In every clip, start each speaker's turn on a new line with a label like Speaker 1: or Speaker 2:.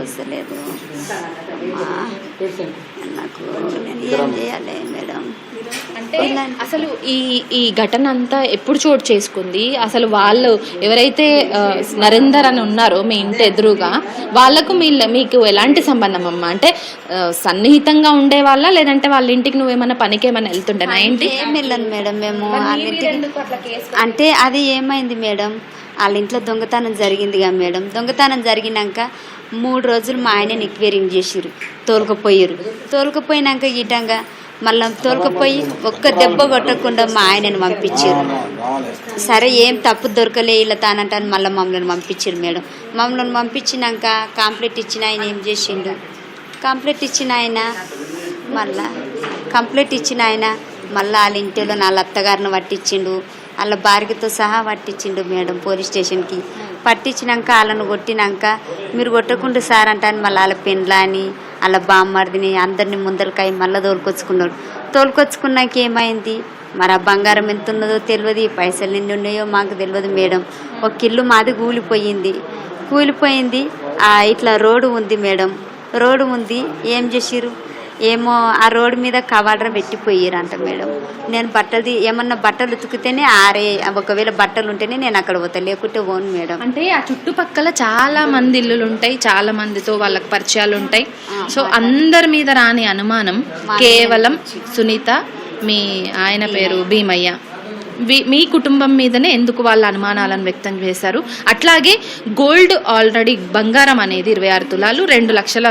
Speaker 1: వస్తలేదు నాకు నేను ఏం చేయాలి మేడం?
Speaker 2: అంటే అసలు ఈ ఈ ఘటన అంతా ఎప్పుడు చోటు చేసుకుంది? అసలు వాళ్ళు ఎవరైతే నరేందర్ అని ఉన్నారో మీ ఇంటి ఎదురుగా వాళ్ళకు మీ మీకు ఎలాంటి సంబంధం అమ్మా? అంటే సన్నిహితంగా ఉండే వాళ్ళ? లేదంటే వాళ్ళ ఇంటికి నువ్వేమన్నా పనికి ఏమైనా వెళ్తుంటానా ఏంటి?
Speaker 1: ఏం వెళ్ళను మేడం. మేము అంటే అది ఏమైంది మేడం? వాళ్ళ ఇంట్లో దొంగతనం జరిగిందిగా మేడం. దొంగతనం జరిగినాక మూడు రోజులు మా ఆయన ఎక్వేరింగ్ చేసిరు తోలుకపోయారు తోలుకపోయినాక ఈటంగా మళ్ళీ తోలుకపోయి ఒక్క దెబ్బ కొట్టకుండా మా ఆయనను పంపించారు సరే ఏం తప్పు దొరకలే ఇలా తానంటాను మళ్ళీ మమ్మల్ని పంపించారు మేడం. మమ్మల్ని పంపించినాక కాంప్లైంట్ ఇచ్చిన ఆయన ఏం చేసిండు? కంప్లైంట్ ఇచ్చిన ఆయన మళ్ళా కంప్లైంట్ ఇచ్చిన ఆయన మళ్ళీ వాళ్ళ ఇంటిలో నా అత్తగారిని పట్టించిండు. వాళ్ళ భార్యతో సహా పట్టించిండు మేడం పోలీస్ స్టేషన్కి. పట్టించినాక వాళ్ళను కొట్టినాక మీరు కొట్టకుండా సార్ అంటాను మళ్ళీ వాళ్ళ పెండ్లాని వాళ్ళ బామ్మర్దిని అందరిని ముందరకాయ మళ్ళీ తోలుకొచ్చుకున్నాడు. తోలుకొచ్చుకున్నాక ఏమైంది? మరి ఆ బంగారం ఎంత ఉన్నదో తెలియదు ఈ పైసలు ఎన్ని ఉన్నాయో మాకు తెలియదు మేడం. ఒక ఇల్లు మాది కూలిపోయింది. కూలిపోయింది ఇట్లా రోడ్డు ఉంది మేడం. రోడ్డు ఉంది ఏం చేసిరు ఏమో ఆ రోడ్డు మీద కవాడ్ర పెట్టిపోయారంట మేడం. నేను బట్టలు ఏమన్నా బట్టలు ఉతికితేనే ఆరే ఒకవేళ బట్టలు ఉంటేనే నేను అక్కడ పోతా లేకుంటే పోను మేడం.
Speaker 2: అంటే ఆ చుట్టుపక్కల చాలా మంది ఇల్లులు ఉంటాయి చాలా మందితో వాళ్ళకి పరిచయాలు ఉంటాయి సో అందరి మీద రాని అనుమానం కేవలం సునీత మీ ఆయన పేరు భీమయ్య. మీ కుటుంబం మీదనే ఎందుకు వాళ్ళ అనుమానాలను వ్యక్తం చేశారు? అట్లాగే గోల్డ్ ఆల్రెడీ బంగారం అనేది ఇరవై ఆరు తులాలు రెండు లక్షల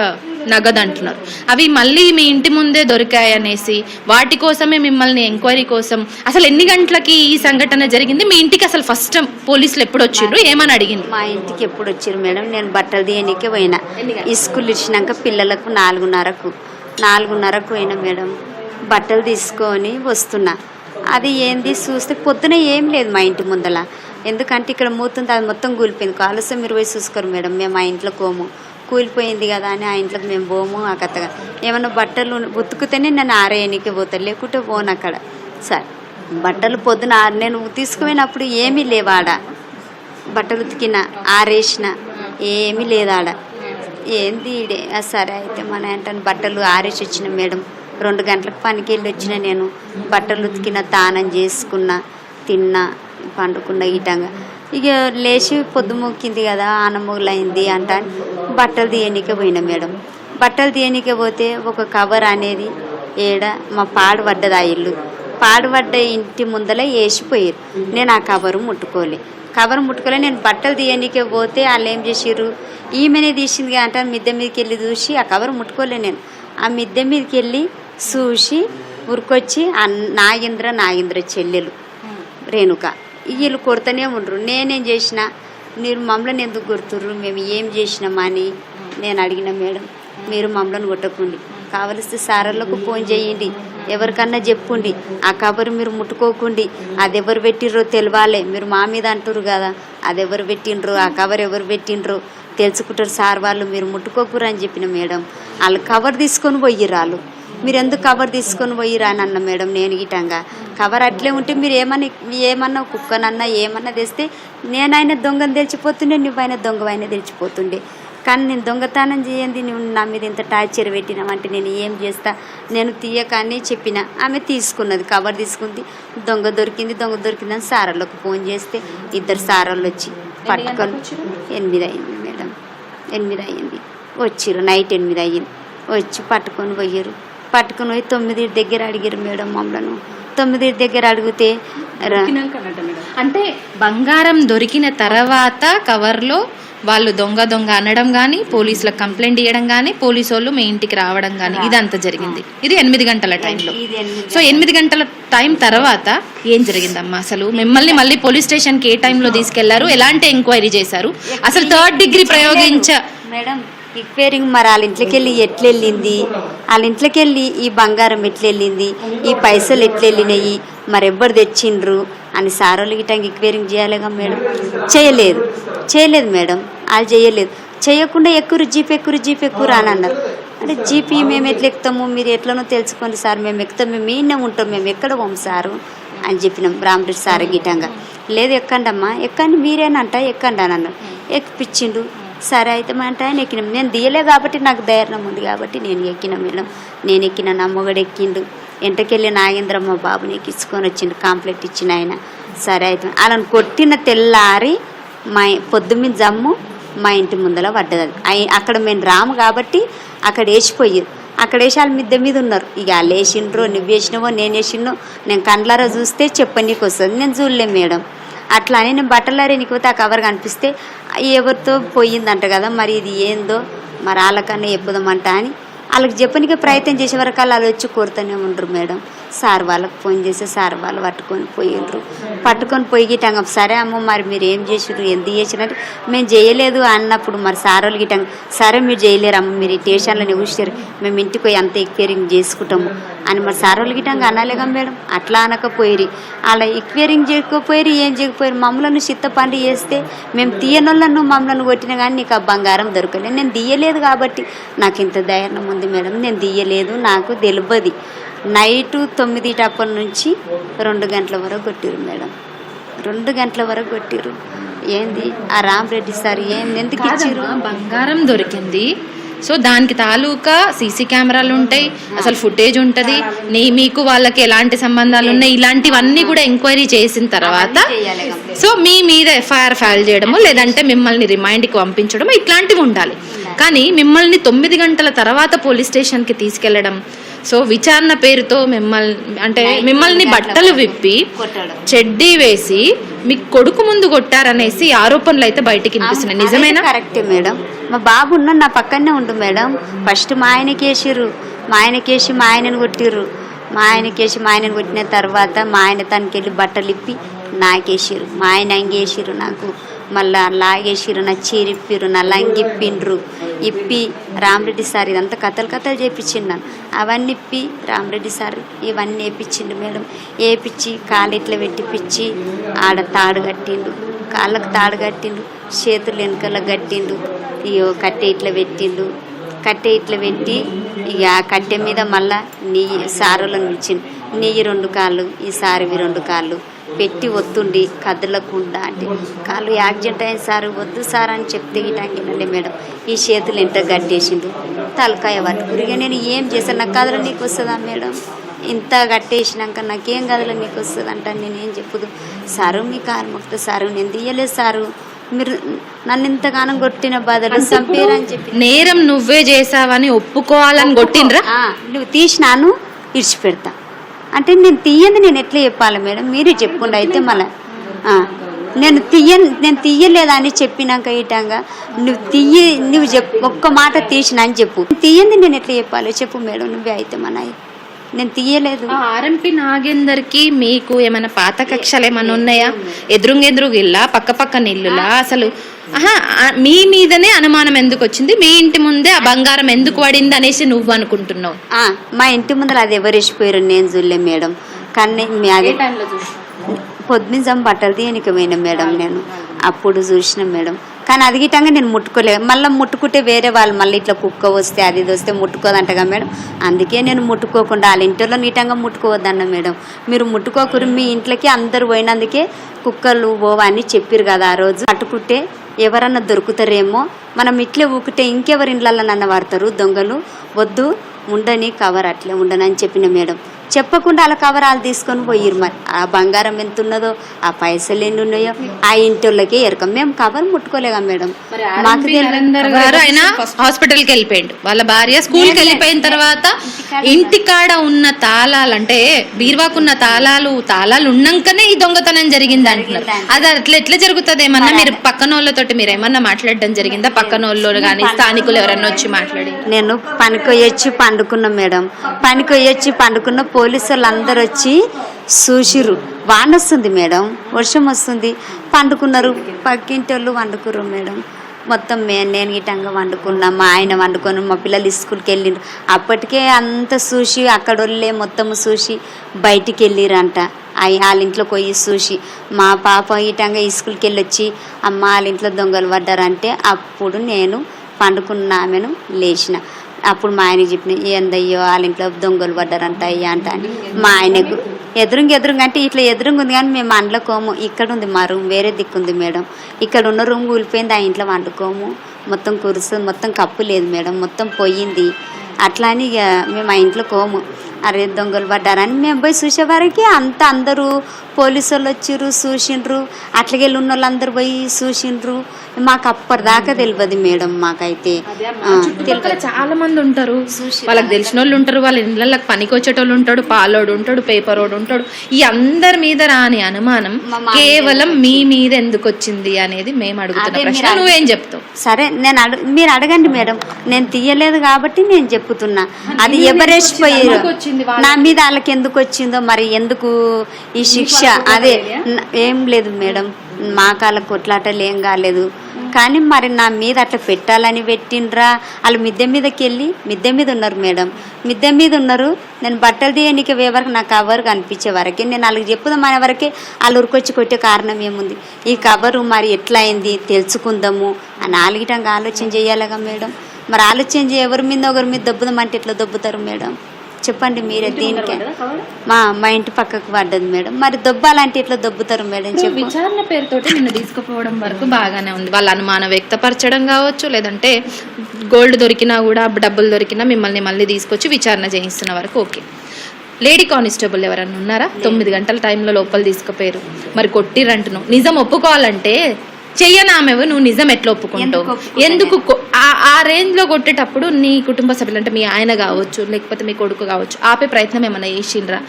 Speaker 2: నగదు అంటున్నారు అవి మళ్ళీ మీ ఇంటి ముందే దొరికాయనేసి వాటి కోసమే మిమ్మల్ని ఎంక్వైరీ కోసం అసలు ఎన్ని గంటలకి ఈ సంఘటన జరిగింది? మీ ఇంటికి అసలు ఫస్ట్ పోలీసులు ఎప్పుడు వచ్చిండ్రు? ఏమని అడిగింది
Speaker 1: మా ఇంటికి ఎప్పుడు వచ్చారు మేడం? నేను బట్టలు తీయనీకే పోయినా. ఈ స్కూల్ ఇచ్చినాక పిల్లలకు నాలుగున్నరకు. నాలుగున్నరకు పోయినా మేడం. బట్టలు తీసుకొని వస్తున్నా. అది ఏంది? చూస్తే పొద్దున ఏం లేదు మా ఇంటి ముందల. ఎందుకంటే ఇక్కడ మూతుంది అది మొత్తం కూలిపోయింది. కాలుస్తే మీరు పోయి చూసుకోరు మేడం. మేము మా ఇంట్లో కోము. కూలిపోయింది కదా అని ఆ ఇంట్లోకి మేము పోము ఆ కత్తగా ఏమన్నా బట్టలు ఉతుకుతేనే నేను ఆరేయనికి పోతాను లేకుంటే పోను అక్కడ. సరే బట్టలు పొద్దున ఆర- నేను తీసుకుపోయినప్పుడు ఏమీ లేవాడ. బట్టలు ఉతికిన ఆరేసిన ఏమీ లేదు ఆడ ఏంది ఈడే? సరే అయితే మన ఏంటని బట్టలు ఆరేసి వచ్చిన మేడం. రెండు గంటలకు పనికి వెళ్ళి వచ్చిన నేను. బట్టలు ఉతికిన తానం చేసుకున్న తిన్నా పండుకున్న ఇటంగా ఇక లేచి పొద్దు మొక్కింది కదా ఆనమూలైంది అంట బట్టలు తీయనీకే పోయినా మేడం. బట్టలు తీయనీకే పోతే ఒక కవర్ అనేది ఏడ మా పాడుపడ్డది ఆ ఇల్లు. పాడుపడ్డ ఇంటి ముందలే వేసిపోయారు నేను ఆ కవరు ముట్టుకోలే. కవర్ ముట్టుకోలే నేను బట్టలు తీయనీకే పోతే వాళ్ళు ఏం చేసిర్రు? ఈమెనే తీసింది అంటే మిద్దె మీదకి వెళ్ళి చూసి ఆ కవర్ ముట్టుకోలే నేను. ఆ మిద్దె మీదకి వెళ్ళి చూసి ఉరికొచ్చి నాగేంద్ర నాగేంద్ర చెల్లెలు రేణుక. వీళ్ళు కొడుతూనే ఉండరు. నేనేం చేసిన మీరు మమ్మల్ని ఎందుకు కొడుతుర్రు? మేము ఏం చేసినామా అని నేను అడిగిన మేడం మీరు మమ్మల్ని కొట్టకండి. కావలిస్తే సారళ్ళకు ఫోన్ చేయండి ఎవరికన్నా చెప్పుండి. ఆ కవర్ మీరు ముట్టుకోకండి. అది ఎవరు పెట్టిర్రో తెలవాలి. మీరు మా మీద అంటారు కదా అది ఎవరు పెట్టిండ్రు? ఆ కవర్ ఎవరు పెట్టిండ్రు? తెలుసుకుంటారు సార్ వాళ్ళు మీరు ముట్టుకోకురు అని చెప్పిన మేడం. వాళ్ళు కవర్ తీసుకొని పోయిర్రు వాళ్ళు. మీరు ఎందుకు కవర్ తీసుకొని పోయిరా అని అన్న మేడం నేను గిటంగా. కవర్ అట్లే ఉంటే మీరు ఏమన్నా ఏమన్నా కుక్కనన్నా ఏమన్నా తెస్తే నేనైనా దొంగను తెలిసిపోతుండే నువ్వైనా దొంగవైనా తెలిసిపోతుండే. కానీ నేను దొంగతనం చేయండి నువ్వు నా మీద ఇంత టార్చర్ పెట్టినామంటే నేను ఏం చేస్తా? నేను తీయకని చెప్పిన. ఆమె తీసుకున్నది కవర్ తీసుకుంది. దొంగ దొరికింది దొంగ దొరికిందని సారళ్ళకు ఫోన్ చేస్తే ఇద్దరు సారళ్ళు వచ్చి పట్టుకొని ఎనిమిది అయింది మేడం. ఎనిమిది అయ్యింది వచ్చిర్రు నైట్ ఎనిమిది అయ్యింది వచ్చి పట్టుకొని పోయారు పట్టుకొని పోయి తొమ్మిది దగ్గర అడిగారు మేడం మమ్మల్ని. తొమ్మిది దగ్గర అడిగితే
Speaker 2: అంటే బంగారం దొరికిన తర్వాత కవర్లో వాళ్ళు దొంగ దొంగ అనడం కానీ పోలీసులకు కంప్లైంట్ ఇవ్వడం కానీ పోలీసు వాళ్ళు మీ ఇంటికి రావడం కానీ ఇదంతా జరిగింది. ఇది ఎనిమిది గంటల టైంలో. సో ఎనిమిది గంటల టైం తర్వాత ఏం జరిగిందమ్మా అసలు? మిమ్మల్ని మళ్ళీ పోలీస్ స్టేషన్కి ఏ టైంలో తీసుకెళ్ళారు? ఎలాంటి ఎంక్వైరీ చేశారు? అసలు థర్డ్ డిగ్రీ ప్రయోగించ
Speaker 1: మేడం రిపేరింగ్ మరి వాళ్ళ ఇంట్లోకి వెళ్ళి ఎట్లా వెళ్ళింది వాళ్ళ ఇంట్లోకి వెళ్ళి ఈ బంగారం ఎట్లా వెళ్ళింది ఈ పైసలు ఎట్లెళ్ళినాయి? మరెవ్వరు మరి ఎవ్వరు తెచ్చిండ్రు? అని సారోళ్ళు గిట్ట ఇక్వేరింగ్ చేయాలిగా మేడం. చేయలేదు. చేయలేదు మేడం. వాళ్ళు చేయలేదు. చేయకుండా ఎక్కువ జీప్ ఎక్కురు జీప్ ఎక్కురు అని అన్నారు. అంటే జీపీ మేము ఎట్లా ఎక్కుతాము? మీరు ఎట్లనో తెలుసుకోండి సార్. మేము ఎక్కుతాం. మేము ఈయనే ఉంటాం. మేము ఎక్కడ పోం సారు? అని చెప్పినాం రామకృష్ణ సార్ గిటంగా లేదు ఎక్కండమ్మా. ఎక్కండి మీరేనంట. ఎక్కండి అని అన్నారు. ఎక్కిపించిండు సరే అయితే మా అంటే ఆయన ఎక్కినాం నేను దియలే కాబట్టి నాకు ధైర్యం ఉంది కాబట్టి నేను ఎక్కిన మేడం. నేను ఎక్కిన నా మొగడు ఎక్కిండు. ఎంటకెళ్ళి నాగేంద్రమ్మ బాబుని ఎక్కించుకొని వచ్చిండు కాంప్లెట్ ఇచ్చిన ఆయన. సరే అయితే వాళ్ళని కొట్టిన తెల్లారి మా పొద్దు మీద జమ్ము మా ఇంటి ముందర పడ్డది అక్కడ మేము రాము కాబట్టి అక్కడ వేసిపోయారు అక్కడ వేసి వాళ్ళ మిద్దె మీద ఉన్నారు. ఇక వాళ్ళు వేసిండ్రు నువ్వు వేసినవో నేను వేసినో నేను కండ్లారా చూస్తే చెప్పనీకి వస్తుంది. నేను చూడలేం మేడం. అట్లా అని నేను బట్టలారే నీకు పోతే ఆ కవర్ కనిపిస్తే ఎవరితో పోయిందంట కదా మరి ఇది ఏందో? మరి వాళ్ళకన్నా చెప్పుదామంట అని. వాళ్ళకి చెప్పనికే ప్రయత్నం చేసే వరకు వాళ్ళు వచ్చి కోరుతూనే ఉండరు మేడం. సార్ వాళ్ళకి ఫోన్ చేస్తే సార్ వాళ్ళు పట్టుకొని పోయిండ్రు పట్టుకొని పోయి గిట్టంగా సరే అమ్మ మరి మీరు ఏం చేసిర్రు ఎందుకు చేసినట్టు మేము చేయలేదు అన్నప్పుడు మరి సార్ వాళ్ళు గిట్టంగా సరే మీరు చేయలేరు అమ్మ మీరు ఈ స్టేషన్లో నివసిస్తారు మేము ఇంటికి పోయి అంత ఎక్వైరింగ్ చేసుకుంటాము అని మరి సార్ వాళ్ళు గిట్టంగా అనాలేగా మేడం అట్లా అనకపోయిరి అలా ఎక్వైరింగ్ చేయకపోయిరు ఏం చేయకపోయారు మమ్మల్ని చిత్తపండి చేస్తే మేము తీయనోళ్ళను మమ్మల్ని కొట్టినా కానీ నీకు ఆ బంగారం దొరకలేదు. నేను తీయలేదు కాబట్టి నాకు ఇంత ధైర్యం ఉంది మేడం నేను తీయలేదు నాకు తెలియదు. నైటు తొమ్మిది టప్పటి నుంచి రెండు గంటల వరకు కొట్టిరు మేడం. రెండు గంటల వరకు కొట్టిరు ఏంది? ఆ రామరెడ్డి సార్ ఏంది? ఎందుకు
Speaker 2: కాదమ్మా, బంగారం దొరికింది. సో దానికి తాలూకా సీసీ కెమెరాలు ఉంటాయి అసలు ఫుటేజ్ ఉంటది. నీ మీకు వాళ్ళకి ఎలాంటి సంబంధాలు ఉన్నాయి? ఇలాంటివన్నీ కూడా ఎంక్వైరీ చేసిన తర్వాత. సో మీ మీద ఎఫ్ఐఆర్ ఫైల్ చేయడము లేదంటే మిమ్మల్ని రిమైండ్కి పంపించడం ఇట్లాంటివి ఉండాలి. కానీ మిమ్మల్ని తొమ్మిది గంటల తర్వాత పోలీస్ స్టేషన్కి తీసుకెళ్ళడం సో విచారణ పేరుతో మిమ్మల్ని అంటే మిమ్మల్ని బట్టలు విప్పి చెడ్డీ వేసి మీ కొడుకు ముందు కొట్టారనేసి ఆరోపణలు అయితే బయటికి వినిపిస్తున్నాయి. నిజమేనా?
Speaker 1: కరెక్టే మేడం. మా బాబు ఉన్న నా పక్కనే ఉండు మేడం. ఫస్ట్ మా ఆయనకి వేసిర్రు మా ఆయనకి వేసి మా ఆయనను కొట్టిర్రు. మా ఆయనకి వేసి మా ఆయనను కొట్టిన తర్వాత మా ఆయన తనకి వెళ్ళి బట్టలు ఇప్పి నాకేసిర్రు. మా ఆయన అంగేసిర్రు నాకు. మళ్ళా లాగేసిరు నా చీర నా లంగిప్పిండ్రు ఇప్పి రామరెడ్డి సార్ ఇదంతా కథలు కథలు చేపించిండు నన్ను. అవన్నీ ఇప్పి రామరెడ్డి సార్ ఇవన్నీ వేపించిండు మేడం. వేపించి కాలు ఇట్లా పెట్టిపిచ్చి ఆడ తాడు కట్టిండు. కాళ్ళకు తాడు కట్టిండు చేతులు వెనకాల కట్టిండు ఇయో కట్టె ఇట్లా పెట్టిండు. కట్టె ఇట్లా పెట్టి ఇక ఆ కట్టె మీద మళ్ళా నెయ్యి సారులను ఇచ్చిండు నెయ్యి రెండు కాళ్ళు ఈ సారివి రెండు కాళ్ళు. పెట్టి ఒత్తుండి కదలకుండా అంటే కాళ్ళు యాక్సిడెంట్ అయిన సార్ వద్దు సార్ అని చెప్తే ఇటాంగినండి మేడం. ఈ చేతులు ఎంత గట్టేసిండు తలకాయ పట్టుకురు ఇక నేను ఏం చేశాను? నాకు కదల నీకు వస్తుందా మేడం? ఇంత కట్టేసినాక నాకేం కదల నీకు వస్తుంది అంటే నేను ఏం చెప్పదు. సారు మీ కారు మొక్త సారు నేను తీయలేదు సారు. మీరు నన్ను ఇంతగానం కొట్టిన బాధలు చంపేరని చెప్పి.
Speaker 2: నేరం నువ్వే చేసావని ఒప్పుకోవాలని కొట్టిండ్రా?
Speaker 1: నువ్వు తీసినాను ఇడిచిపెడతా. అంటే నేను తీయంది నేను ఎట్లా చెప్పాలి మేడం? మీరే చెప్పుకుండా. అయితే మళ్ళీ నేను తీయ నేను తీయలేదని చెప్పినాక ఇటంగా నువ్వు తీయ నువ్వు చెప్ ఒక్క మాట తీసిన అని చెప్పు. తీయంది నేను ఎట్లా చెప్పాలి? చెప్పు మేడం నువ్వే అయితే మన నేను తీయలేదు.
Speaker 2: ఆర్ఎంపీ నాగేందర్కి మీకు ఏమైనా పాత కక్షలు ఏమైనా ఉన్నాయా? ఎదురుంగెదురుగు ఇల్లా పక్క పక్కన ఇల్లులా అసలు? ఆహా, మీ మీదనే అనుమానం ఎందుకు వచ్చింది? మీ ఇంటి ముందే ఆ బంగారం ఎందుకు పడింది అనేసి నువ్వు అనుకుంటున్నావు?
Speaker 1: మా ఇంటి ముందర అది ఎవరు వేసిపోయారు నేను చూడలే మేడం. కానీ అది పొద్దునిజం బట్టలు తీయనికి పోయిన మేడం నేను. అప్పుడు చూసిన మేడం. కానీ అది గిట్టంగా నేను ముట్టుకోలే. మళ్ళీ ముట్టుకుంటే వేరే వాళ్ళు మళ్ళీ ఇట్లా కుక్క వస్తే అది ఇది వస్తే ముట్టుకోదంటగా మేడం. అందుకే నేను ముట్టుకోకుండా వాళ్ళ ఇంట్లో నీటంగా ముట్టుకోవద్దన్న మేడం. మీరు ముట్టుకోకరు మీ ఇంట్లోకి అందరు పోయినందుకే కుక్కలు పోవా అని చెప్పారు కదా ఆ రోజు. పట్టుకుంటే ఎవరన్నా దొరుకుతారేమో. మనం ఇట్లే ఊకితే ఇంకెవరి ఇండ్లన్నా వాడతారు పడతారు దొంగలు. వద్దు ఉండని కవర్ అట్లే ఉండనని చెప్పిన మేడం. చెప్పకుండా వాళ్ళ కవర్ వాళ్ళు తీసుకొని పోయిరు మరి. ఆ బంగారం ఎంత ఉన్నదో ఆ పైసలు ఎన్ని ఉన్నాయో ఆ ఇంటి ఎరకం మేము కవర్ ముట్టుకోలేగా మేడం. మాకు తెలియదు.
Speaker 2: నరేందర్ గారు ఆయన? హాస్పిటల్కి వెళ్ళిపోయిండు. వాళ్ళ భార్య స్కూల్కి వెళ్ళిపోయిన తర్వాత ఇంటికాడ ఉన్న తాళాలు అంటే బీర్వాకున్న తాళాలు తాళాలు ఉన్నాకనే ఈ దొంగతనం జరిగింది అంటున్నారు. అది అట్లా ఎట్లా జరుగుతుంది? ఏమన్నా మీరు పక్కన వాళ్ళతోటి మీరు ఏమన్నా మాట్లాడడం జరిగిందా? పక్కన వాళ్ళు కానీ స్థానికులు ఎవరన్నా వచ్చి మాట్లాడి.
Speaker 1: నేను పనికొయ్యొచ్చి పండుకున్నా మేడం. పనికొయ్యొచ్చి పండుకున్న పోలీసు వాళ్ళందరూ వచ్చి చూసిర్రు. వాన వస్తుంది మేడం వర్షం వస్తుంది పండుకున్నారు. పక్కింటి వాళ్ళు వండుకుర్రు మేడం. మొత్తం మే నేను గిటంగా వండుకున్నా మా ఆయన వండుకొని మా పిల్లలు స్కూల్కి వెళ్ళిండ్రు అప్పటికే అంత చూసి అక్కడ వాళ్ళే మొత్తం చూసి బయటికి వెళ్ళిరంట వాళ్ళ ఇంట్లో పోయి చూసి మా పాప ఇటంగా స్కూల్కి వెళ్ళి వచ్చి అమ్మ వాళ్ళ ఇంట్లో దొంగలు పడ్డారంటే అప్పుడు నేను పండుకున్న ఆమెను లేచిన. అప్పుడు మా ఆయనకి చెప్పిన ఏందయ్యో వాళ్ళ ఇంట్లో దొంగలు పడ్డారంట అయ్యా అంట అని. మా ఆయనకు ఎదురుంగ ఎదురుంగ అంటే ఇట్లా ఎదురుంగా ఉంది కానీ మేము వండుకోము ఇక్కడ ఉంది మా రూమ్ వేరే దిక్కు ఉంది మేడం. ఇక్కడ ఉన్న రూమ్ కూలిపోయింది ఆ ఇంట్లో వండుకోము. మొత్తం కురుస్తుంది మొత్తం కప్పు లేదు మేడం. మొత్తం పోయింది. అట్లా అని ఇక మేము ఆ ఇంట్లో కోము అరే దొంగలు పడ్డారని మేము పోయి చూసేవారికి అంత అందరూ పోలీసు వాళ్ళు వచ్చిర్రు చూసిండ్రు. అట్లకెళ్ళి ఉన్న వాళ్ళందరూ పోయి చూసిండ్రు. మాకు అప్పటిదాకా తెలియదు మేడం మాకైతే.
Speaker 2: చాలా మంది ఉంటారు. వాళ్ళకి తెలిసిన వాళ్ళు ఉంటారు వాళ్ళ ఇళ్ళకి పనికి వచ్చేటోళ్ళు ఉంటాడు పాలోడు ఉంటాడు పేపర్ వాడు ఉంటాడు. ఈ అందరి మీద రాని అనుమానం
Speaker 1: మా
Speaker 2: కేవలం మీ మీద ఎందుకు వచ్చింది అనేది మేము అడుగుతున్న నువ్వేం చెప్తావు?
Speaker 1: సరే నేను అడు మీరు అడగండి మేడం. నేను తీయలేదు కాబట్టి నేను చెప్పుతున్నా. అది ఎవరెస్ట్ పోయారు? నా మీద వాళ్ళకి ఎందుకు వచ్చిందో మరి ఎందుకు ఈ శిక్ష? అదే న- ఏం లేదు మేడం. మా కాళ్ళ కొట్లాటలు ఏం కాలేదు. కానీ మరి నా మీద అట్లా పెట్టాలని పెట్టిండ్రా? వాళ్ళు మిద్దె మీదకి వెళ్ళి మిద్దె మీద ఉన్నారు మేడం. మిద్దె మీద ఉన్నారు. నేను బట్టలు తీయడానికి వరకు నాకు కవర్ కనిపించే వరకే. నేను వాళ్ళకి చెప్పుదాం అనే వరకే వాళ్ళు ఉరికొచ్చి కొట్టే కారణం ఏముంది? ఈ కవరు మరి ఎట్లా అయింది? తెలుసుకుందాము అని ఆలోగిటంగా ఆలోచన చేయాలిగా మేడం. మరి ఆలోచన ఎవరి మీద ఒకరి మీద దొబ్బుదాం అంటే ఎట్లా దొబ్బుతారు మేడం? చెప్పండి మీరే దీనికే. మా మా ఇంటి పక్కకు పడ్డది మేడం. మరి దొబ్బాలంటే ఎట్లా దొబ్బుతారు మేడం? చెప్పు.
Speaker 2: విచారణ పేరుతోటి నిన్ను తీసుకుపోవడం వరకు బాగానే ఉంది. వాళ్ళ అనుమానం వ్యక్తపరచడం కావచ్చు లేదంటే గోల్డ్ దొరికినా కూడా డబ్బులు దొరికినా మిమ్మల్ని మళ్ళీ తీసుకొచ్చి విచారణ చేయిస్తున్న వరకు ఓకే. లేడీ కానిస్టేబుల్ ఎవరన్నా ఉన్నారా? తొమ్మిది గంటల టైంలో లోపల తీసుకుపోయారు. మరి కొట్టిరంటును నిజం ఒప్పుకోవాలంటే చెయ్యనామెవు నువ్వు నిజం ఎట్లా ఒప్పుకుంటావు?
Speaker 1: ఎందుకు
Speaker 2: ఆ- ఆ రేంజ్లో కొట్టేటప్పుడు నీ కుటుంబ సభ్యులు అంటే మీ ఆయన కావచ్చు లేకపోతే మీ కొడుకు కావచ్చు ఆపే ప్రయత్నం ఏమైనా చేసిండ్రా?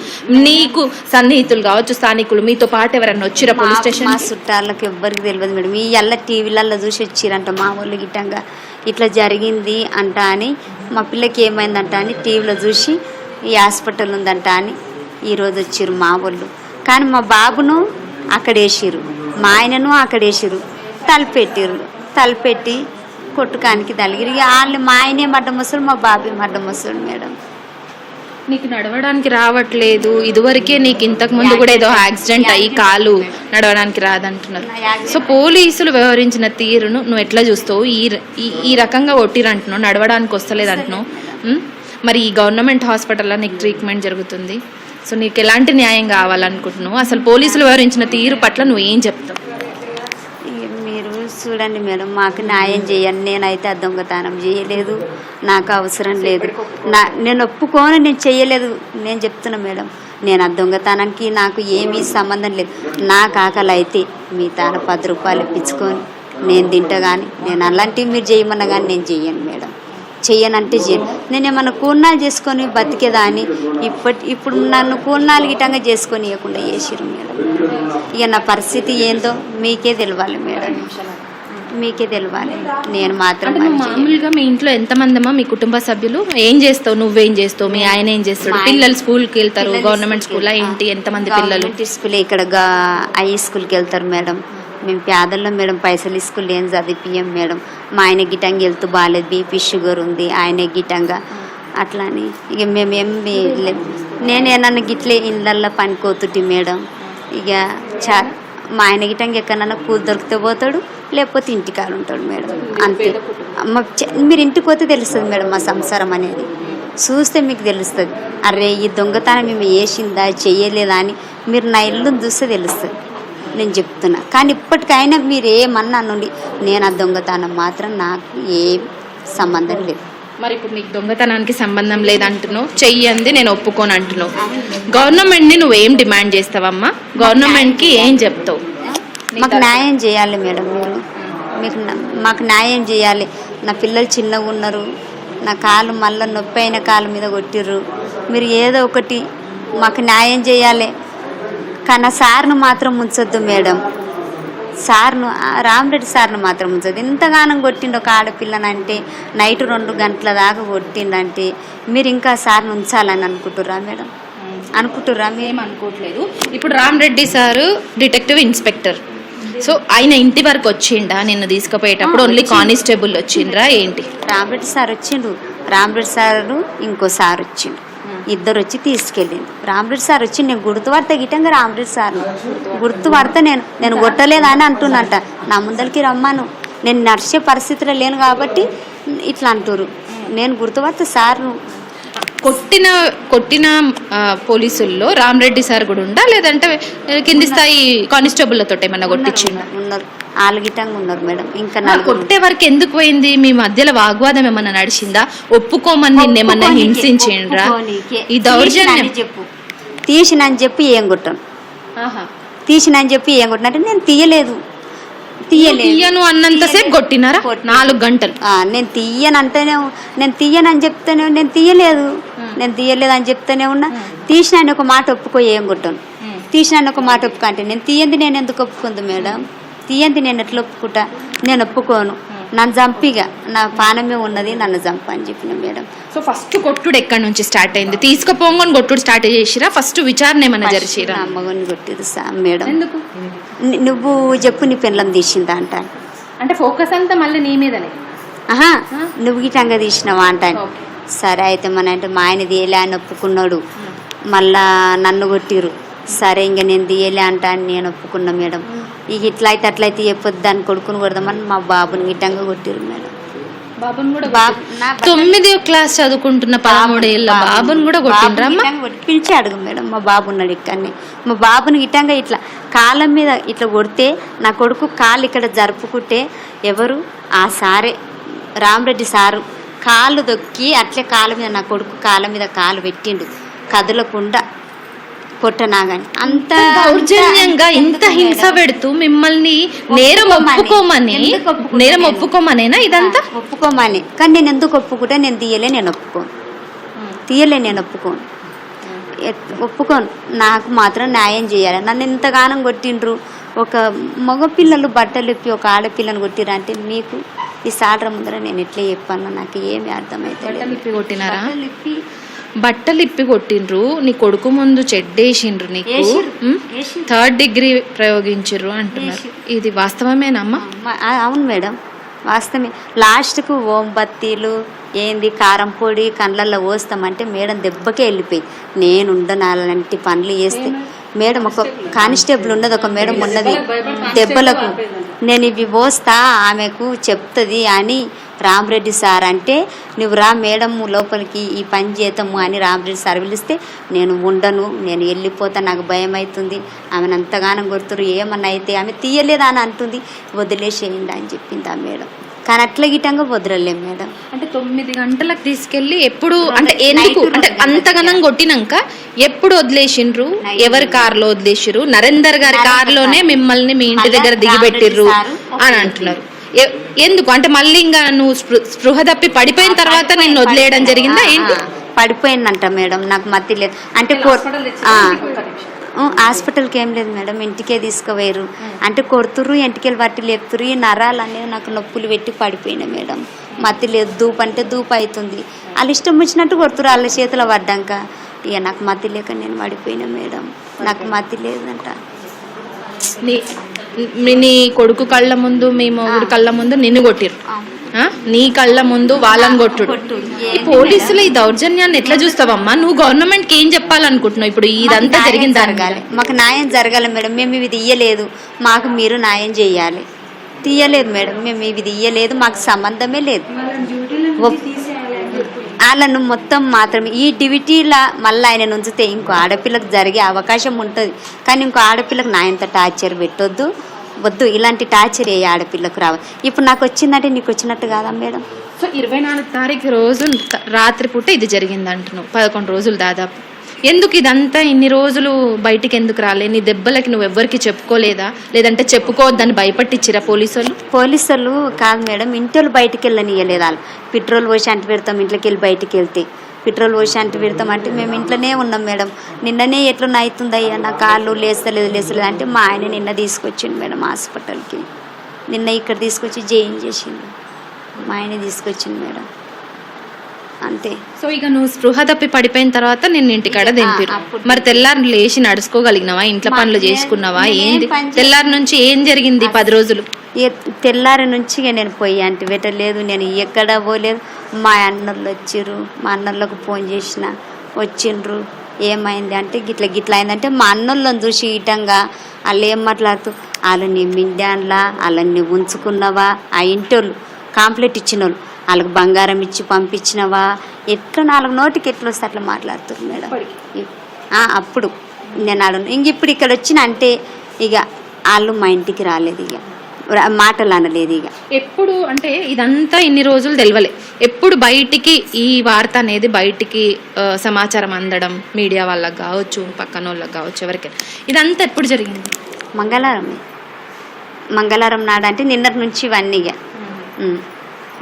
Speaker 2: నీకు సన్నిహితులు కావచ్చు స్థానికులు మీతో పాటు ఎవరన్నా వచ్చిరా పోలీస్ స్టేషన్
Speaker 1: చుట్టాలకు ఎవ్వరికి తెలియదు మేడం. ఈ ఎల్ల టీవీలలో చూసి వచ్చిరంట మా వాళ్ళు గిట్టంగా ఇట్లా జరిగింది అంట అని మా పిల్లకి ఏమైందంట అని టీవీలో చూసి ఈ హాస్పిటల్ ఉందంట అని ఈరోజు వచ్చిర్రు మా వాళ్ళు కానీ మా బాబును అక్కడ వేసిర్రు మా ఆయనను అక్కడ వేసిర్రు. తలపెట్టిర్రు తలపెట్టి కొట్టుకానికి తలిగిరి. వాళ్ళు మా ఆయనే మడ్డ ముసలు మా బాబే మడ్డ ముసలు మేడం.
Speaker 2: నీకు నడవడానికి రావట్లేదు. ఇదివరకే నీకు ఇంతకు ముందు కూడా ఏదో యాక్సిడెంట్ అయ్యి కాలు నడవడానికి రాదంటున్నారు. సో పోలీసులు వ్యవహరించిన తీరును నువ్వు ఎట్లా చూస్తావు? ఈ ఈ- రకంగా కొట్టిరంటున్నావు నడవడానికి వస్తలేదు అంటున్నావు? మరి ఈ గవర్నమెంట్ హాస్పిటల్లో నీకు ట్రీట్మెంట్ జరుగుతుంది. సో నీకు ఎలాంటి న్యాయం కావాలనుకుంటున్నావు? అసలు పోలీసులు వ్యవహరించిన తీరు పట్ల నువ్వు ఏం చెప్తావు?
Speaker 1: చూడండి మేడం మాకు న్యాయం చేయండి. నేనైతే ఆ దొంగతనం చేయలేదు. నాకు అవసరం లేదు. నా నేను ఒప్పుకోను నేను చేయలేదు. నేను చెప్తున్నా మేడం నేను ఆ దొంగతనానికి నాకు ఏమీ సంబంధం లేదు. నా కాకలు అయితే మీ తాన పది రూపాయలు ఇప్పించుకొని నేను తింటా కానీ నేను అలాంటివి మీరు చేయమన్నా కానీ నేను చెయ్యను మేడం. చెయ్యనంటే చేయను నేను ఏమన్నా కూర్నాలు చేసుకొని బతికేదాన్ని? ఇప్పటి ఇప్పుడు నన్ను కూర్నాలు గిటంగా చేసుకొని ఇవ్వకుండా చేసిరు మేడం. ఇక నా పరిస్థితి ఏందో మీకే తెలియాలి మేడం. మీకే తెలియాలి నేను మాత్రం.
Speaker 2: మామూలుగా మీ ఇంట్లో ఎంతమందమ్మా? మీ కుటుంబ సభ్యులు? ఏం చేస్తావు? నువ్వేం చేస్తావు? మీ ఆయన ఏం చేస్తాడు? పిల్లలు స్కూల్కి వెళ్తారు గవర్నమెంట్ స్కూలా. ఏంటి? ఎంతమంది పిల్లలు?
Speaker 1: స్కూల్ ఇక్కడ హై స్కూల్కి వెళ్తారు మేడం. మేము పేదల్లో మేడం పైసలు స్కూల్ ఏం చదివిపియం మేడం. మా ఆయన గిటంగా వెళ్తూ బాగాలేదు బీపీ షుగర్ ఉంది. ఆయన గిటంగా అట్లా అని ఇక మేమేం లేదు నేనేనన్నా గిట్లే ఇళ్ళల్లో పనికోతుంటి మేడం. ఇక చా మా ఆయన గిటంగా ఎక్కడన్నా కూలి దొరికితే పోతాడు లేకపోతే ఇంటికాడ ఉంటాడు మేడం. అంతే. మా మీరు ఇంటికి పోతే తెలుస్తుంది మేడం మా సంసారం అనేది. చూస్తే మీకు తెలుస్తుంది. అరే ఈ దొంగతనం మేము వేసిందా చేయలేదా అని మీరు నా ఇల్లుని చూస్తే తెలుస్తుంది. నేను చెప్తున్నా. కానీ ఇప్పటికైనా మీరు ఏమన్నా నుండి నేను ఆ దొంగతనం మాత్రం నాకు ఏ సంబంధం లేదు.
Speaker 2: మరి ఇప్పుడు నీకు దొంగతనానికి సంబంధం లేదంటున్నావు. చెయ్యంది నేను ఒప్పుకోను అంటున్నావు. గవర్నమెంట్ని నువ్వేం డిమాండ్ చేస్తావమ్మా? గవర్నమెంట్కి ఏం చెప్తావు?
Speaker 1: మాకు న్యాయం చేయాలి మేడం మీరు మీకు మాకు న్యాయం చేయాలి. నా పిల్లలు చిన్నగా ఉన్నారు. నా కాలు మళ్ళీ నొప్పి అయిన కాలు మీద కొట్టిర్రు. మీరు ఏదో ఒకటి మాకు న్యాయం చేయాలి. కానీ ఆ సార్ను మాత్రం ఉంచొద్దు మేడం. సార్ను ఆ రామరెడ్డి సార్ను మాత్రం ఉంచదు. ఇంతగానం కొట్టిండు ఒక ఆడపిల్లనంటే నైట్ రెండు గంటల దాకా కొట్టిండంటే మీరు ఇంకా సార్ను ఉంచాలని అనుకుంటుర్రా మేడం? అనుకుంటుర్రా
Speaker 2: ఏం అనుకోవట్లేదు. ఇప్పుడు Ram Reddy sir detective inspector. So ఆయన ఇంటి వరకు వచ్చిండా? నిన్ను తీసుకుపోయేటప్పుడు ఓన్లీ కానిస్టేబుల్ వచ్చిండ్రా ఏంటి?
Speaker 1: రామరెడ్డి సార్ వచ్చిండు. రామరెడ్డి సారు ఇంకో సార్ వచ్చిండు. ఇద్దరు వచ్చి తీసుకెళ్ళిండు రామరెడ్డి సార్ వచ్చి నేను గుర్తుపడతా గిట్టంగా రామరెడ్డి సార్ను గుర్తుపడతా నేను నేను కొట్టలేదా అని అంటున్నట్ట నా ముందరికి రమ్మాను. నేను నడిచే పరిస్థితిలో లేను కాబట్టి ఇట్లా అంటారు నేను గుర్తుపడతా సార్ను
Speaker 2: కొట్టిన కొట్టిన పోలీసుల్లో రామ్ రెడ్డి సార్ కూడా ఉండా? లేదంటే కింది స్థాయి కానిస్టేబుల్లతో ఏమన్నా కొట్టించిండా?
Speaker 1: ఉన్నారు. ఆలుగిటంగా ఉన్నారు మేడం. ఇంకా
Speaker 2: కొట్టే వరకు ఎందుకు పోయింది? మీ మధ్యలో వాగ్వాదం ఏమన్నా నడిచిందా? ఒప్పుకోమని నిన్నేమన్నా
Speaker 1: ఒప్పుకోనీకే,
Speaker 2: హింసించిండ్రా. ఈ దౌర్జన్యం.
Speaker 1: చెప్పు. తీసినని చెప్పి ఏం కొట్టాను. తీసినని చెప్పి ఏం కొట్టిన? అంటే నేను తీయలేదు.
Speaker 2: తీయను అన్నంతసేపు కొట్టినారా?
Speaker 1: కొట్టినా.
Speaker 2: నాలుగు గంటలు.
Speaker 1: నేను తీయనంటేనే నేను తీయనని చెప్తేనే నేను తీయలేదు. నేను తీయలేదు అని చెప్తూనే ఉన్నా. తీసిన అని ఒక మాట ఒప్పుకో ఏం కొట్టాను. తీసిన అని ఒక మాట ఒప్పుకో అంటే నేను తీయంది నేను ఎందుకు ఒప్పుకుంది మేడం? తీయంది నేను ఎట్లా ఒప్పుకుంటా? నేను ఒప్పుకోను. నన్ను చంపిగా నా పానమే ఉన్నది నన్ను చంప అని చెప్పిన మేడం.
Speaker 2: సో ఫస్ట్ కొట్టుడు ఎక్కడి నుంచి స్టార్ట్ అయింది? తీసుకుపోంగని కొట్టుడు స్టార్ట్ చేసిరా? ఫస్ట్ విచారణ ఏమన్నా జరిచిరా
Speaker 1: నా మగని కొట్టిరు సా మేడం.
Speaker 2: ఎందుకు?
Speaker 1: నువ్వు చెప్పు నీ పెళ్ళం తీసిందా అంట.
Speaker 2: అంటే ఫోకస్ అంతా మళ్ళీ నీ మీదనే?
Speaker 1: ఆహా నువ్వు గిటంగా తీసినావా అంటాను
Speaker 2: ఓకే.
Speaker 1: సరే అయితే మన అంటే మా ఆయన తీయలే అని ఒప్పుకున్నాడు. మళ్ళా నన్ను కొట్టిరు సరే ఇంక నేను తీయలే అంటా అని నేను ఒప్పుకున్నా మేడం. ఇక ఇట్లా అయితే అట్లయితే చెప్పొద్దు దాన్ని కొడుకుని కొడదామని మా బాబుని గిట్టంగా కొట్టిరు మేడం.
Speaker 2: బాబుని కూడా తొమ్మిది క్లాస్ చదువుకుంటున్న పదమూడేళ్ళ బాబుని కూడా కొట్టిండ్రా అమ్మ?
Speaker 1: బాబుని గిట్టంగా కొట్టి- పిలిచి అడుగు మేడం మా బాబు ఉన్నాడు ఇక్కడనే. మా బాబుని గిట్టంగా ఇట్లా కాళ్ళ మీద ఇట్లా కొడితే నా కొడుకు కాళ్ళు ఇక్కడ జరుపుకుంటే ఎవరు? ఆ సారే రామరెడ్డి సారు. కాళ్ళు దొక్కి అట్లే కాళ్ళ మీద నా కొడుకు కాళ్ళ మీద కాలు పెట్టిండు. కదలకుండా కొట్టనాగాని. అంత
Speaker 2: దౌర్జన్యంగా ఇంత హింస పెడుతూ మిమ్మల్ని నేరం ఒప్పుకోమని? నేరం
Speaker 1: నేను?
Speaker 2: ఒప్పుకోమనేనా ఇదంతా?
Speaker 1: ఒప్పుకోమని. కానీ నేను ఎందుకు ఒప్పుకుంటా? నేను తీయలే నేను ఒప్పుకోను. తీయలే నేను ఒప్పుకోను. ఒప్పుకోను. నాకు మాత్రం న్యాయం చేయాలి. నన్ను ఇంతగానం కొట్టిండ్రు. ఒక మగ పిల్లలు బట్టలు ఇప్పి ఒక ఆడపిల్లని కొట్టిరు అంటే మీకు ఈ సాడ్ర ముందర నేను ఎట్లా చెప్పాను నాకు ఏమి అర్థమైతే
Speaker 2: బట్టలు ఇప్పి కొట్టిండ్రు నీ కొడుకు ముందు చెడ్డేసిండ్రు నీకు. థర్డ్ డిగ్రీ ప్రయోగించిర్రు అంటున్నారు. ఇది వాస్తవమేనమ్మా
Speaker 1: అవును మేడం. వాస్తవమే. లాస్ట్కు ఓంబత్తీలు ఏంది కారం పొడి కండ్లల్లో పోస్తామంటే మేడం దెబ్బకే వెళ్ళిపోయి. నేను ఉండను అలాంటి పనులు చేస్తే మేడం ఒక కానిస్టేబుల్ ఉన్నది ఒక మేడం ఉన్నది. దెబ్బలకు నేను ఇవి పోస్తా ఆమెకు చెప్తుంది అని రామరెడ్డి సార్ అంటే నువ్వు రా మేడం లోపలికి ఈ పని చేద్దాము అని రామరెడ్డి సార్ పిలిస్తే నేను ఉండను నేను వెళ్ళిపోతా నాకు భయం అవుతుంది ఆమెను అంతగానం కొడుతురు ఏమన్నా అయితే ఆమె తీయలేదా అని అంటుంది. వదిలేసేయండి అని చెప్పింది ఆ మేడం. కానీ అట్లా గిట్టంగా వదలలేం మేడం.
Speaker 2: అంటే తొమ్మిది గంటలకు తీసుకెళ్ళి ఎప్పుడు అంటే ఎందుకు? అంటే అంతగానం కొట్టినాక ఎప్పుడు వదిలేసిండ్రు? ఎవరి కారులో వదిలేసిర్రు? నరేందర్ గారి కారులోనే. మిమ్మల్ని మీ ఇంటి దగ్గర దిగిపెట్టిర్రు అని అంటున్నారు. ఎందుకు? అంటే మళ్ళీ ఇంకా నువ్వు స్పృ- స్పృహ తప్పి పడిపోయిన తర్వాత నిన్ను వదిలేయడం జరిగిందా ఏంటి?
Speaker 1: పడిపోయిందంట మేడం నాకు మతి లేదు. అంటే హాస్పిటల్కి ఏం లేదు మేడం ఇంటికే తీసుకుపోయారు. అంటే కొడుతుర్రు ఇంటికెళ్ళి పట్టి లేపుతురు ఈ నరాలు అనేది నాకు నొప్పులు పెట్టి పడిపోయినా మేడం. మతి లేదు దూపు అంటే దూపు అవుతుంది వాళ్ళు ఇష్టం వచ్చినట్టు కొడుతురు వాళ్ళ చేతిలో పడ్డాక. ఇక నాకు మతి లేక నేను పడిపోయినా మేడం. నాకు మతి లేదంట.
Speaker 2: నీ కొడుకు కళ్ళ ముందు మీ మొగుడు కళ్ళ ముందు నిన్ను కొట్టిర్రు. ఆ? నీ కళ్ళ ముందు వాళ్ళని కొట్టుడు. ఈ పోలీసులు ఈ దౌర్జన్యాన్ని ఎట్లా చూస్తావమ్మా? నువ్వు గవర్నమెంట్కి ఏం చెప్పాలనుకుంటున్నావు ఇప్పుడు? ఇదంతా జరిగిన దాని
Speaker 1: జరగాలి. మాకు న్యాయం జరగాలి మేడం. మేము ఇవి తీయలేదు మాకు మీరు న్యాయం చేయాలి. తీయలేదు మేడం. మేము ఇవి తీయలేదు మాకు సంబంధమే లేదు. వాళ్ళను మొత్తం మాత్రమే. ఈ డ్యూటీలా మళ్ళీ ఆయన ఉంచితే ఇంకో ఆడపిల్లకు జరిగే అవకాశం ఉంటుంది. కానీ ఇంకో ఆడపిల్లకు నా ఇంత టార్చర్ పెట్టొద్దు. వద్దు ఇలాంటి టార్చర్ ఏ ఆడపిల్లకు రావాలి ఇప్పుడు నాకు వచ్చిందంటే నీకు వచ్చినట్టు కాదా మేడం?
Speaker 2: సో ఇరవై నాలుగు తారీఖు రోజు త- రాత్రి పూట ఇది జరిగింది అంటున్నావు పదకొండు రోజులు దాదాపు. ఎందుకు ఇదంతా ఇన్ని రోజులు బయటికి ఎందుకు రాలే? నీ దెబ్బలకి నువ్వు ఎవ్వరికి చెప్పుకోలేదా? లేదంటే చెప్పుకోవద్దని భయపట్టించిరా పోలీసు వాళ్ళు
Speaker 1: పోలీసులు కాదు మేడం ఇంట్లో బయటికి వెళ్ళనియలేదు వాళ్ళు. పెట్రోల్ పోసి అంటి పెడతాం ఇంట్లోకి వెళ్ళి బయటికి వెళ్తే. పెట్రోల్ పోసి అంటి పెడతాం అంటే మేము ఇంట్లోనే ఉన్నాం మేడం. నిన్ననే ఎట్లా అవుతుందయ్యా నా కాళ్ళు లేస్తలేదు లేస్తలేదు అంటే మా ఆయన నిన్న తీసుకొచ్చిండు మేడం హాస్పిటల్కి. నిన్న ఇక్కడ తీసుకొచ్చి జైన్ చేసిండు. మా ఆయన తీసుకొచ్చిండు మేడం. అంతే.
Speaker 2: సో ఇక నువ్వు స్పృహ తప్పి పడిపోయిన తర్వాత నిన్ను ఇంటికాడ దింపిరు. మరి తెల్లారి లేచి నడుచుకోగలిగినావా? ఇంట్లో పనులు చేసుకున్నావా?
Speaker 1: నేనేం
Speaker 2: ఏంది. తెల్లారి నుంచి ఏం జరిగింది పది రోజులు?
Speaker 1: తెల్లారి నుంచి నేను పోయి అంటే పెట్టలేదు నేను ఎక్కడ పోలేదు. మా అన్నోళ్ళు వచ్చిర్రు మా అన్నోళ్ళకు ఫోన్ చేసిన వచ్చిండ్రు. ఏమైంది అంటే గిట్ల గిట్ల అయిందంటే మా అన్నోళ్ళని చూసి ఇటంగా వాళ్ళు ఏం మాట్లాడుతూ వాళ్ళని మిండాన్లా వాళ్ళని ఉంచుకున్నావా? ఆ ఇంటోళ్ళు కాంప్లైంట్ ఇచ్చిన వాళ్ళు వాళ్ళకి బంగారం ఇచ్చి పంపించినవా? ఎట్లా నాలుగు నోటికి ఎట్లా వస్తే అట్లా మాట్లాడుతున్నారు మేడం. అప్పుడు. నేను అడు ఇంక ఇప్పుడు ఇక్కడ వచ్చిన అంటే ఇక వాళ్ళు మా ఇంటికి రాలేదు ఇక. మాటలు అనలేదు ఇక.
Speaker 2: ఎప్పుడు అంటే ఇదంతా ఇన్ని రోజులు తెలియలే ఎప్పుడు బయటికి ఈ వార్త అనేది బయటికి సమాచారం అందడం మీడియా వాళ్ళకి కావచ్చు పక్కన వాళ్ళకి కావచ్చు ఎవరికైనా. ఇదంతా ఎప్పుడు జరిగింది?
Speaker 1: మంగళవారం మంగళవారం నాడు అంటే నిన్నటి నుంచి ఇవన్నీ ఇక.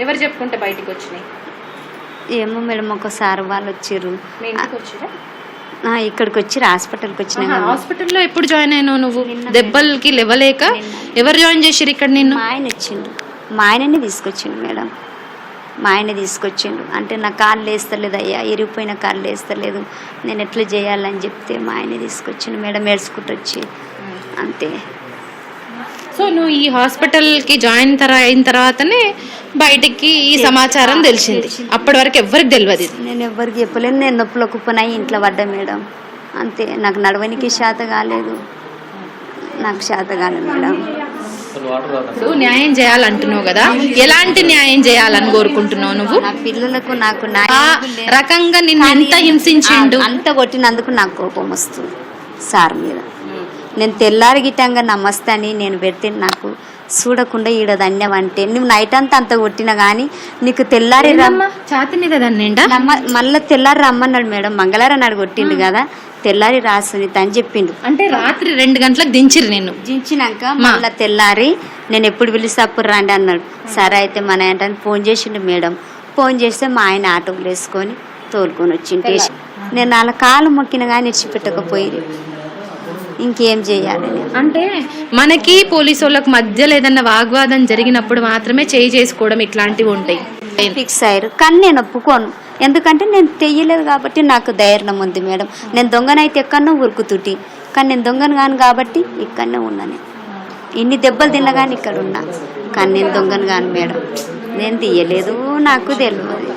Speaker 2: ఎవరు చెప్పుకుంటే బయటికి వచ్చినాయి?
Speaker 1: ఏమో మేడం ఒకసారి వాళ్ళు వచ్చిర్రు.
Speaker 2: మీ ఇంటికి వచ్చిరా
Speaker 1: ఇక్కడికి వచ్చి హాస్పిటల్కి వచ్చిన
Speaker 2: హాస్పిటల్లో ఎప్పుడు జాయిన్ అయినావు నువ్వు? దెబ్బలకి లేవలేక ఎవరు జాయిన్ చేసిరు ఇక్కడ నిన్ను?
Speaker 1: మా ఆయన వచ్చిండు. మా ఆయనని తీసుకొచ్చిండు మేడం. మా ఆయన తీసుకొచ్చిండు. అంటే నా కాళ్ళు వేస్తలేదు అయ్యా ఇరిగిపోయిన కాళ్ళు వేస్తలేదు నేను ఎట్లా చేయాలని చెప్తే మా ఆయన తీసుకొచ్చిండు. మేడం ఏడ్చుకుంటూ వచ్చి. అంతే.
Speaker 2: సో నువ్వు ఈ హాస్పిటల్కి జాయిన్ తర- అయిన తర్వాతనే బయటికి ఈ సమాచారం తెలిసింది. అప్పటి వరకు ఎవరికి తెలియదు.
Speaker 1: నేను ఎవ్వరికి చెప్పలేను. నేను నొప్పులో కుప్పనై ఇంట్లో పడ్డా మేడం. అంతే. నాకు నడవనికి శాత కాలేదు. నాకు శాత కాలేదు మేడం.
Speaker 2: ఇప్పుడు న్యాయం చేయాలంటున్నావు కదా? ఎలాంటి న్యాయం చేయాలని కోరుకుంటున్నావు నువ్వు?
Speaker 1: నా పిల్లలకు నాకు
Speaker 2: ఆ
Speaker 1: న్యాయం లేదు.
Speaker 2: రకంగా నిన్ను ఎంత హింసించిండు?
Speaker 1: అంత కొట్టినందుకు నాకు కోపం వస్తుంది సార్ మీద. నేను తెల్లారి గిట్టంగా నమస్తే అని నేను పెడితే నాకు చూడకుండా ఈడ ధన్యం అంటే నువ్వు నైట్ అంతా అంత కొట్టినా కానీ నీకు తెల్లారి?
Speaker 2: ఛాతి మీద
Speaker 1: మళ్ళీ తెల్లారి రమ్మన్నాడు మేడం. మంగళవారం నాడు కొట్టిండు కదా. తెల్లారి రాసుని అని చెప్పిండు.
Speaker 2: అంటే రాత్రి రెండు గంటలకు దించిరు నిన్ను.
Speaker 1: దించినాక మళ్ళీ తెల్లారి నేను ఎప్పుడు పిలిస్తే అప్పుడు రండి అన్నాడు. సరే అయితే మన ఏంటని ఫోన్ చేసిండు మేడం. ఫోన్ చేస్తే మా ఆయన ఆటోలు వేసుకొని తోలుకొని వచ్చిండు. నేను అలా కాలు మొక్కిన కానీ ఇడిచిపెట్టకపోయి ఇంకేం చేయాలి?
Speaker 2: అంటే మనకి పోలీసు వాళ్ళకి మధ్యలో ఏదన్నా వాగ్వాదం జరిగినప్పుడు మాత్రమే చేయి చేసుకోవడం ఇట్లాంటివి ఉంటాయి.
Speaker 1: ఫిక్స్ అయ్యారు. కానీ నేను ఒప్పుకోను. ఎందుకంటే నేను తెయ్యలేదు కాబట్టి నాకు ధైర్యం ఉంది మేడం. నేను దొంగనైతే ఎక్కడనో ఉరుకుతుటి. కానీ నేను దొంగను కాను కాబట్టి ఇక్కడనే ఉన్నాను ఇన్ని దెబ్బలు తిన్నా కానీ ఇక్కడ ఉన్నా. కానీ నేను దొంగను కాను మేడం. నేను తీయలేదు నాకు తెలియదు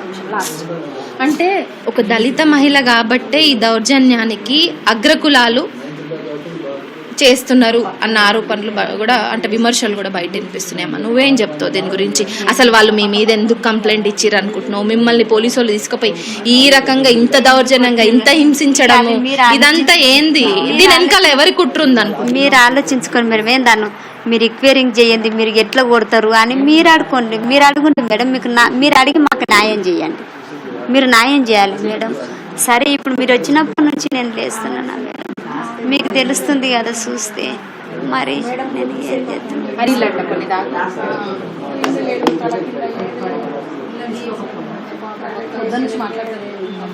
Speaker 2: అంటే ఒక దళిత మహిళ కాబట్టే ఈ దౌర్జన్యానికి అగ్రకులాలు చేస్తున్నారు అన్న ఆరోపణలు కూడా అంటే విమర్శలు కూడా బయట వినిపిస్తున్నాయమ్మా నువ్వేం చెప్తావు దీని గురించి? అసలు వాళ్ళు మీ మీద ఎందుకు కంప్లైంట్ ఇచ్చిర్రు అనుకుంటున్నావు? మిమ్మల్ని పోలీసు వాళ్ళు తీసుకుపోయి ఈ రకంగా ఇంత దౌర్జన్యంగా ఇంత హింసించడము
Speaker 1: మీరు
Speaker 2: ఇదంతా ఏంది? దీని వెనకాల ఎవరి కుట్ర
Speaker 1: మీరు ఆలోచించుకొని మీరు ఏందన్ను మీరు రిక్వైరింగ్ చేయండి మీరు ఎట్లా కొడతారు అని మీరు అడుకోండి మీరు అడుగుంటే మేడం మీకు నా- మీరు అడిగి మాకు న్యాయం చేయండి. మీరు న్యాయం చేయాలి మేడం. సరే ఇప్పుడు మీరు వచ్చినప్పటి నుంచి నేను లేస్తున్నాను మేడం? మీకు తెలుస్తుంది కదా చూస్తే. మరి నేను ఏం చేస్తాను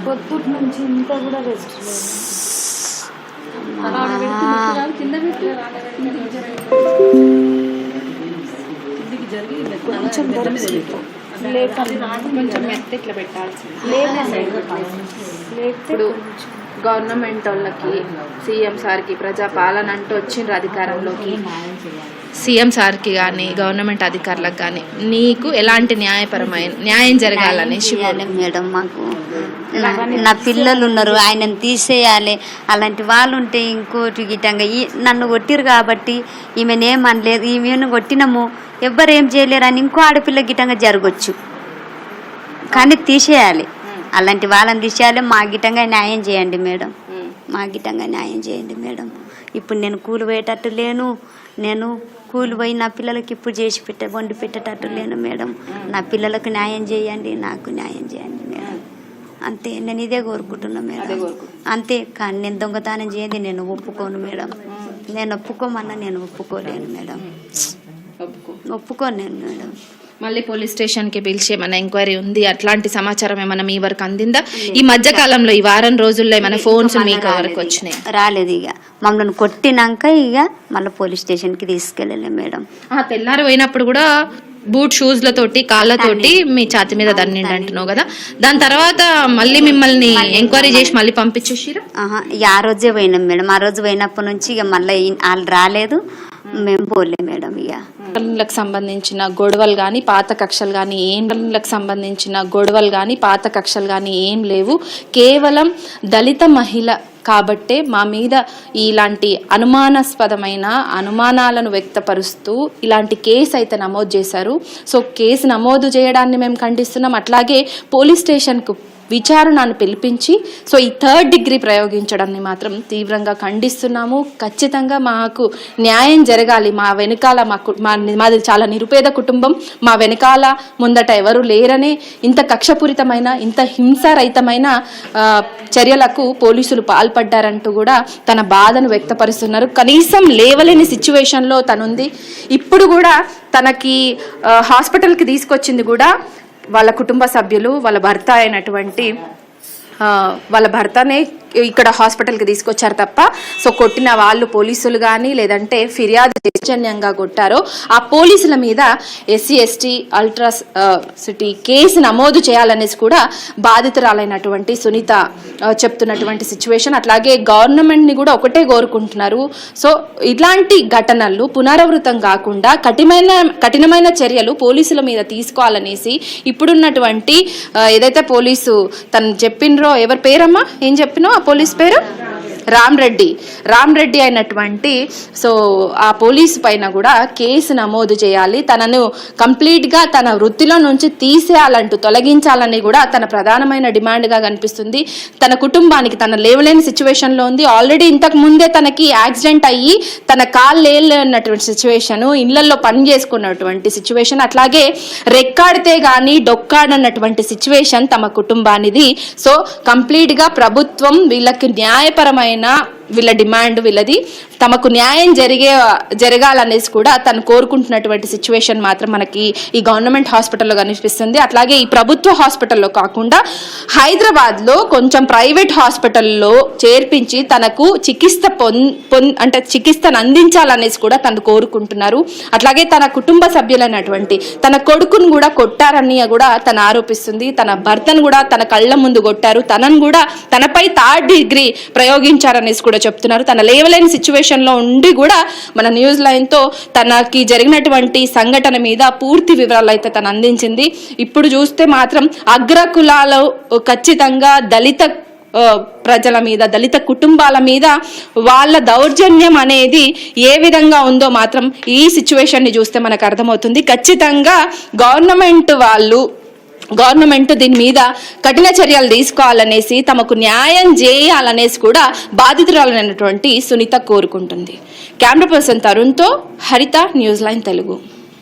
Speaker 1: పొద్దుటి నుంచి ఇంత కూడా రెస్ట్
Speaker 2: కొంచెం మెత్త ఇట్లా పెట్టాల్సింది. ఇప్పుడు గవర్నమెంట్ వాళ్ళకి సీఎం సార్కి ప్రజా పాలన అంటూ వచ్చిండ్రు అధికారంలోకి. సీఎం సార్కి కానీ గవర్నమెంట్ అధికారులకు కానీ నీకు ఎలాంటి న్యాయపరమైన న్యాయం జరగాలని
Speaker 1: మేడం మాకు. నా- పిల్లలు ఉన్నారు ఆయనను తీసేయాలి. అలాంటి వాళ్ళు ఉంటే ఇంకోటి గిట్టంగా ఈ నన్ను కొట్టిరు కాబట్టి ఈమెను ఏమనలేదు ఈమెను కొట్టినాము. ఎవ్వరు ఏం చేయలేరు అని ఇంకో ఆడపిల్ల గిట్టంగా జరగచ్చు. కానీ తీసేయాలి. అలాంటి వాళ్ళని తీసేయాలి మా గిట్టంగా న్యాయం చేయండి మేడం. మా గిట్టంగా న్యాయం చేయండి మేడం. ఇప్పుడు నేను కూలి పోయేటట్టు లేను. నేను కూలి పోయి నా పిల్లలకి ఇప్పుడు చేసి పెట్టే వండి పెట్టేటట్టు లేను మేడం. నా పిల్లలకు న్యాయం చేయండి నాకు న్యాయం చేయండి మేడం. అంతే నేను ఇదే కోరుకుంటున్నా మేడం. అంతే కానీ నేను దొంగతనం చేయండి నేను ఒప్పుకోను మేడం. నేను ఒప్పుకోమన్నా నేను ఒప్పుకోలేను మేడం. ఒప్పుకోను నేను మేడం.
Speaker 2: మళ్ళీ పోలీస్ స్టేషన్కి పిలిచి ఏమైనా ఎంక్వైరీ ఉంది? అట్లాంటి సమాచారం ఏమైనా మీ వరకు అందిందా? ఈ మధ్య కాలంలో ఈ వారం రోజుల్లో ఏమైనా ఫోన్స్ మీకు వరకు వచ్చినాయి?
Speaker 1: రాలేదు ఇక. మమ్మల్ని కొట్టినాక ఇక మళ్ళీ పోలీస్ స్టేషన్కి తీసుకెళ్ళలే మేడం.
Speaker 2: ఆ తెల్లారి పోయినప్పుడు కూడా బూట్ షూస్లతోటి కాళ్ళతోటి మీ ఛాతి మీద దన్నిండి అంటున్నావు కదా? దాని తర్వాత మళ్ళీ మిమ్మల్ని ఎంక్వైరీ చేసి మళ్ళీ పంపించేసిరా?
Speaker 1: ఇక ఆ రోజే పోయినాం మేడం. ఆ రోజు పోయినప్పటి నుంచి ఇక మళ్ళీ వాళ్ళు రాలేదు. మేము. పోలే మేడం ఇక
Speaker 2: పిల్లలకు సంబంధించిన గొడవలు కానీ పాత కక్షలు కానీ ఏం పిల్లలకు సంబంధించిన గొడవలు కానీ పాత కక్షలు కానీ ఏం లేవు. కేవలం దళిత మహిళ కాబట్టే మా మీద ఇలాంటి అనుమానాస్పదమైన అనుమానాలను వ్యక్తపరుస్తూ ఇలాంటి కేసు అయితే నమోదు చేశారు. సో కేసు నమోదు చేయడాన్ని మేము ఖండిస్తున్నాం. అట్లాగే పోలీస్ స్టేషన్కు విచారణను పిలిపించి సో ఈ థర్డ్ డిగ్రీ ప్రయోగించడాన్ని మాత్రం తీవ్రంగా ఖండిస్తున్నాము. ఖచ్చితంగా మాకు న్యాయం జరగాలి. మా వెనకాల మా కు- మాది చాలా నిరుపేద కుటుంబం. మా వెనకాల ముందట ఎవరు లేరనే ఇంత కక్షపూరితమైన ఇంత హింసారహితమైన చర్యలకు పోలీసులు పాల్పడ్డారంటూ కూడా తన బాధను వ్యక్తపరుస్తున్నారు. కనీసం లేవలేని సిచ్యువేషన్లో తనుంది. ఇప్పుడు కూడా తనకి హాస్పిటల్కి తీసుకొచ్చింది కూడా వాళ్ళ కుటుంబ సభ్యులు వాళ్ళ భర్త అయినటువంటి వాళ్ళ భర్తనే ఇక్కడ హాస్పిటల్కి తీసుకొచ్చారు తప్ప సో కొట్టిన వాళ్ళు పోలీసులు కానీ లేదంటే ఫిర్యాదు చైతన్యంగా కొట్టారో. ఆ పోలీసుల మీద SC ST atrocity case నమోదు చేయాలనేసి కూడా బాధితురాలైనటువంటి సునీత చెప్తున్నటువంటి సిచ్యువేషన్ అట్లాగే గవర్నమెంట్ని కూడా ఒకటే కోరుకుంటున్నారు. సో ఇలాంటి ఘటనలు పునరావృతం కాకుండా కఠినమైన కఠినమైన చర్యలు పోలీసుల మీద తీసుకోవాలనేసి ఇప్పుడున్నటువంటి ఏదైతే పోలీసు తను చెప్పినరో ఎవరి పేరమ్మా? ఏం చెప్పినో? ఆ పోలీస్ పేరు? రామ్ రెడ్డి రామ్ రెడ్డి అయినటువంటి సో ఆ పోలీసు పైన కూడా కేసు నమోదు చేయాలి. తనను కంప్లీట్గా తన వృత్తిలో నుంచి తీసేయాలంటూ తొలగించాలని కూడా తన ప్రధానమైన డిమాండ్గా కనిపిస్తుంది. తన కుటుంబానికి తన లేవలేని సిచ్యువేషన్లో ఉంది. ఆల్రెడీ ఇంతకు ముందే తనకి యాక్సిడెంట్ అయ్యి తన కాళ్ళు లేనటువంటి సిచ్యువేషన్ ఇళ్ళలో పని చేసుకున్నటువంటి సిచ్యువేషన్ అట్లాగే రెక్కాడితే కానీ డొక్కాడన్నటువంటి సిచ్యువేషన్ తమ కుటుంబానిది. సో కంప్లీట్గా ప్రభుత్వం వీళ్ళకి న్యాయపరమైన 呢。వీళ్ళ డిమాండ్ వీళ్ళది. తమకు న్యాయం జరిగే జరగాలనేసి కూడా తను కోరుకుంటున్నటువంటి సిచ్యువేషన్ మాత్రం మనకి ఈ గవర్నమెంట్ హాస్పిటల్లో కనిపిస్తుంది. అట్లాగే ఈ ప్రభుత్వ హాస్పిటల్లో కాకుండా హైదరాబాద్లో కొంచెం ప్రైవేట్ హాస్పిటల్లో చేర్పించి తనకు చికిత్స పొం అంటే చికిత్సను అందించాలనేసి కూడా తను కోరుకుంటున్నారు. అట్లాగే తన కుటుంబ సభ్యులైనటువంటి తన కొడుకును కూడా కొట్టారని కూడా తను ఆరోపిస్తుంది. తన భర్తను కూడా తన కళ్ళ ముందు కొట్టారు. తనను కూడా తనపై థర్డ్ డిగ్రీ ప్రయోగించారనేసి కూడా చెప్తున్నారు. తన లేవలేని సిచ్యువేషన్లో ఉండి కూడా మన న్యూస్ లైన్తో తనకి జరిగినటువంటి సంఘటన మీద పూర్తి వివరాలు అయితే తను అందించింది. ఇప్పుడు చూస్తే మాత్రం అగ్ర కులాలు ఖచ్చితంగా దళిత ప్రజల మీద దళిత కుటుంబాల మీద వాళ్ళ దౌర్జన్యం అనేది ఏ విధంగా ఉందో మాత్రం ఈ సిచ్యువేషన్ని చూస్తే మనకు అర్థమవుతుంది. ఖచ్చితంగా గవర్నమెంట్ వాళ్ళు గవర్నమెంట్ దీని మీద కఠిన చర్యలు తీసుకోవాలనేసి తమకు న్యాయం చేయాలనేసి కూడా బాధితురాలైనటువంటి సునీత కోరుకుంటుంది. కెమెరా పర్సన్ తరుణ్తో హరిత న్యూస్ లైన్ తెలుగు.